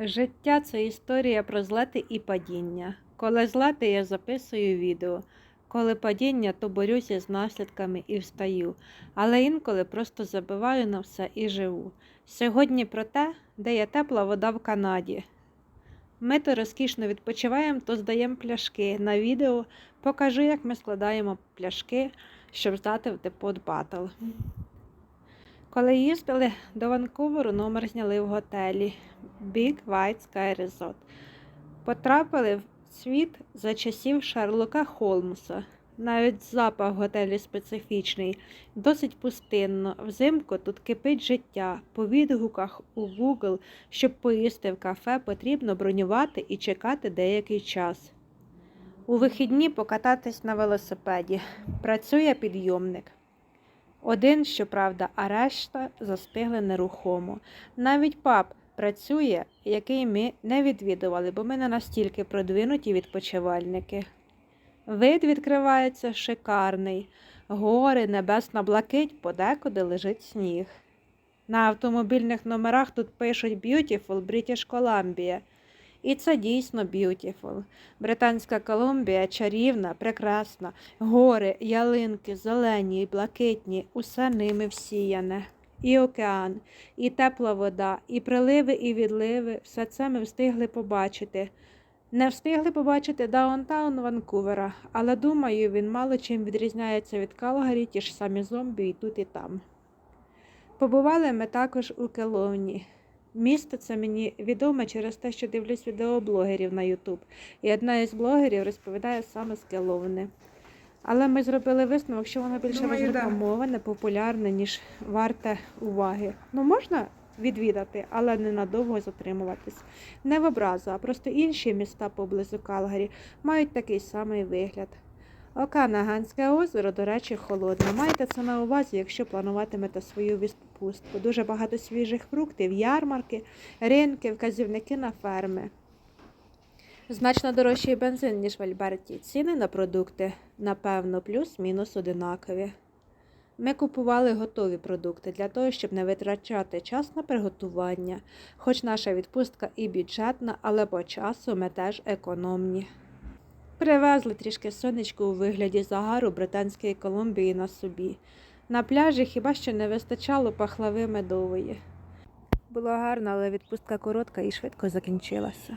Життя це історія про злети і падіння. Коли злети, я записую відео. Коли падіння, то борюся з наслідками і встаю, але інколи просто забиваю на все і живу. Сьогодні про те, де є тепла вода в Канаді. Ми то розкішно відпочиваємо, то здаємо пляшки. На відео покажу, як ми складаємо пляшки, щоб здати в депот батл. Коли їздили до Ванкуверу, номер зняли в готелі Big White Sky Resort. Потрапили в світ за часів Шерлока Холмса. Навіть запах в готелі специфічний, досить пустинно. Взимку тут кипить життя. По відгуках у Google, щоб поїсти в кафе, потрібно бронювати і чекати деякий час. У вихідні покататись на велосипеді. Працює підйомник. Один, щоправда, а решта застигли нерухомо. Навіть паб працює, який ми не відвідували, бо ми не настільки продвинуті відпочивальники. Вид відкривається шикарний. Гори, небесна блакить, подекуди лежить сніг. На автомобільних номерах тут пишуть Beautiful British Columbia. І це дійсно beautiful. Британська Колумбія чарівна, прекрасна. Гори, ялинки, зелені, блакитні, усе ними всіяне. І океан, і тепла вода, і приливи, і відливи все це ми встигли побачити. Не встигли побачити даунтаун Ванкувера, але думаю, він мало чим відрізняється від Калгарі, ті ж самі зомбі і тут, і там. Побували ми також у Келовні. Місто це мені відоме через те, що дивлюсь відеоблогерів на Ютуб. І одна із блогерів розповідає саме з Келовни. Але ми зробили висновок, що воно більше Думаю, да. популярне, ніж варте уваги. Ну, можна відвідати, але ненадовго затримуватись. Не в образу, а просто інші міста поблизу Калгарі мають такий самий вигляд. Оканаганське озеро, до речі, холодне. Майте це на увазі, якщо плануватимете свою відпустку. Дуже багато свіжих фруктів, ярмарки, ринки, вказівники на ферми. Значно дорожчий бензин, ніж в Альберті. Ціни на продукти, напевно, плюс-мінус одинакові. Ми купували готові продукти для того, щоб не витрачати час на приготування. Хоч наша відпустка і бюджетна, але по часу ми теж економні. Привезли трішки сонечку у вигляді загару Британської Колумбії на собі. На пляжі хіба що не вистачало пахлави медової. Було гарно, але відпустка коротка і швидко закінчилася.